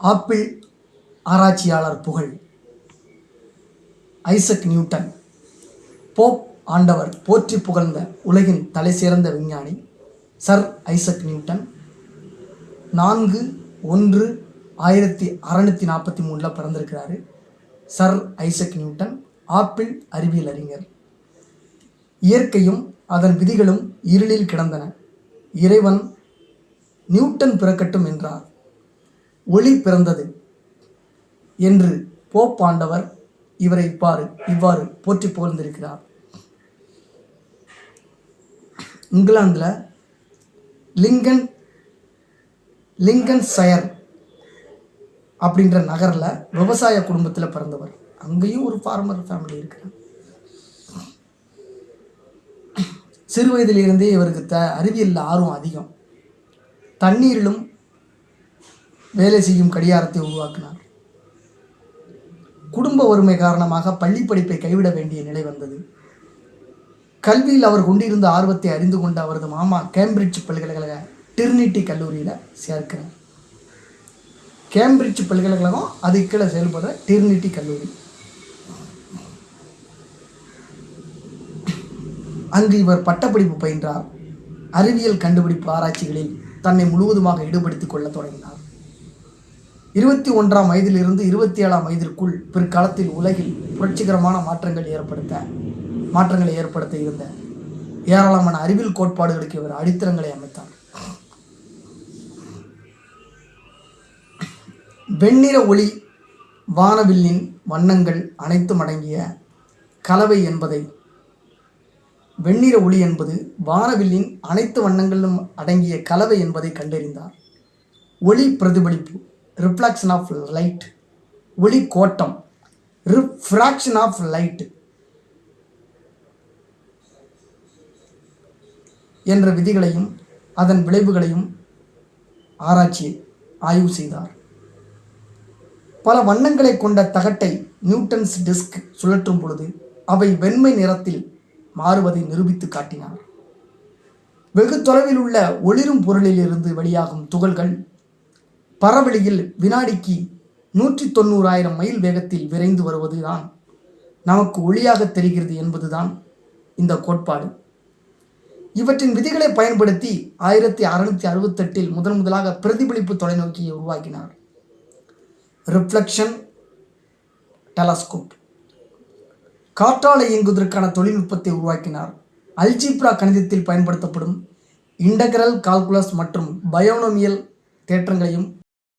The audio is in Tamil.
ஆப்பிள் ஆராய்ச்சியாளர் புகழ் ஐசக் நியூட்டன் போப் ஆண்டவர் போற்றி புகழ்ந்த உலகின் தலை சிறந்த விஞ்ஞானி சர் ஐசக் நியூட்டன். நான்கு ஒன்று ஆயிரத்தி அறநூற்றி நாற்பத்தி மூணில் பிறந்திருக்கிறாரு. சர் ஐசக் நியூட்டன் ஆப்பிள் அறிவியல் அறிஞர். இயற்கையும் அதன் விதிகளும் இருளில் கிடந்தன. இறைவன் நியூட்டன் பிறக்கட்டும் என்றார். ஒளி பிறந்தது என்று போப்பாண்டவர் இவரை இவ்வாறு இவ்வாறு போற்றி புகழ்ந்திருக்கிறார். இங்கிலாந்தில் லிங்கன் லிங்கன் சயர் அப்படின்ற நகரில் விவசாய குடும்பத்தில் பிறந்தவர். அங்கேயும் ஒரு ஃபார்மர் ஃபேமிலி இருக்கிறார். சிறு வயதிலிருந்தே இவருக்கு த அறிவியலில் ஆர்வம் அதிகம். தண்ணீரிலும் வேலை செய்யும் கடிகாரத்தை உருவாக்கினார். குடும்ப வறுமை காரணமாக பள்ளி படிப்பை கைவிட வேண்டிய நிலை வந்தது. கல்வியில் அவர் கொண்டிருந்த ஆர்வத்தை அறிந்து கொண்ட அவரது மாமா கேம்பிரிட்ஜ் பல்கலைக்கழக டிர்னிட்டி கல்லூரியில் சேர்க்கிறார். கேம்பிரிட்ஜ் பல்கலைக்கழகம் அது கீழே செயல்படுற டிர்னிட்டி கல்லூரி. அங்கு இவர் பட்டப்படிப்பு பயின்றார். அறிவியல் கண்டுபிடிப்பு ஆராய்ச்சிகளில் தன்னை முழுவதுமாக ஈடுபடுத்திக் கொள்ளத் தொடங்கினார். இருபத்தி ஒன்றாம் வயதிலிருந்து இருபத்தி ஏழாம் வயதிற்குள் பிற்காலத்தில் உலகில் புரட்சிகரமான மாற்றங்கள் ஏற்படுத்த மாற்றங்களை ஏற்படுத்த இருந்த ஏராளமான அறிவியல் கோட்பாடுகளுக்கு இவர் அடித்தளங்களை அமைத்தார். வெண்ணிற ஒளி வானவில்லின் வண்ணங்கள் அனைத்தும் அடங்கிய கலவை என்பதை வெண்ணிற ஒளி என்பது வானவில்லின் அனைத்து வண்ணங்களும் அடங்கிய கலவை என்பதை கண்டறிந்தார். ஒளி பிரதிபலிப்பு ரிஃப்ளெக்ஷன் ஆஃப் லைட் ஒளி கோட்டம் ரிஃப்ராக்ஷன் ஆஃப் லைட் என்ற விதிகளையும் அதன் விளைவுகளையும் ஆராய்ச்சி ஆய்வு செய்தார். பல வண்ணங்களை கொண்ட தகட்டை நியூட்டன்ஸ் டிஸ்க் சுழற்றும் பொழுது அவை வெண்மை நிறத்தில் மாறுவதை நிரூபித்து காட்டினார். வெகு தொலைவில் உள்ள ஒளிரும் பொருளிலிருந்து வெளியாகும் துகள்கள் பரவெளியில் வினாடிக்கு நூற்றி தொண்ணூறாயிரம் மைல் வேகத்தில் விரைந்து வருவதுதான் நமக்கு ஒளியாக தெரிகிறது என்பதுதான் இந்த கோட்பாடு. இவற்றின் விதிகளை பயன்படுத்தி ஆயிரத்தி அறுநூத்தி அறுபத்தெட்டில் முதன் முதலாக பிரதிபலிப்பு தொலைநோக்கியை உருவாக்கினார். Reflection telescope. காற்றாலை இயங்குவதற்கான தொழில்நுட்பத்தை உருவாக்கினார். அல்ஜிப்ரா கணிதத்தில் பயன்படுத்தப்படும் இன்டகரல் கால்குலஸ் மற்றும் பயோனோமியல் தேற்றங்களையும்